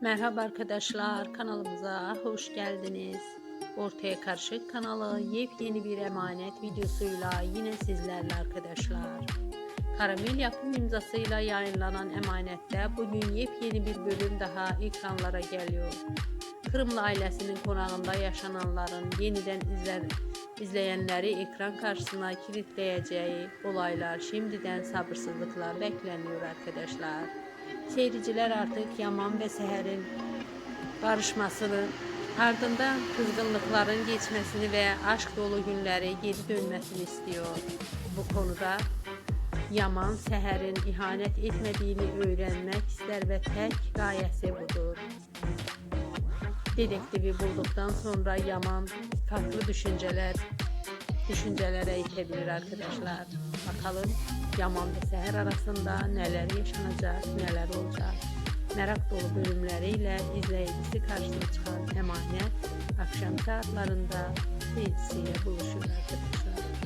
Merhaba arkadaşlar kanalımıza hoş geldiniz. Ortaya Karışık kanalı yepyeni bir emanet videosuyla yine sizlerle arkadaşlar. Karamel yapım imzasıyla yayınlanan emanette bugün yepyeni bir bölüm daha ekranlara geliyor. Kırımlı ailesinin konağında yaşananların yeniden izler, izleyenleri ekran karşısına kilitleyeceği olaylar şimdiden sabırsızlıkla bekleniyor arkadaşlar. Seyirciler artık Yaman ve Seher'in barışmasını, ardından kızgınlıkların geçmesini ve aşk dolu günleri geri dönmesini istiyor. Bu konuda Yaman Seher'in ihanet etmediğini öğrenmek ister ve tek gayesi budur dedektifi bulduktan sonra yaman farklı düşünceler düşüncelere itebilir arkadaşlar. Bakalım yaman ve seher arasında neler yaşanacak, neler olacak. Merak dolu bölümleriyle izleyicisi karşına çıkan emanet akşam saatlerinde izleyiciye buluşur arkadaşlar.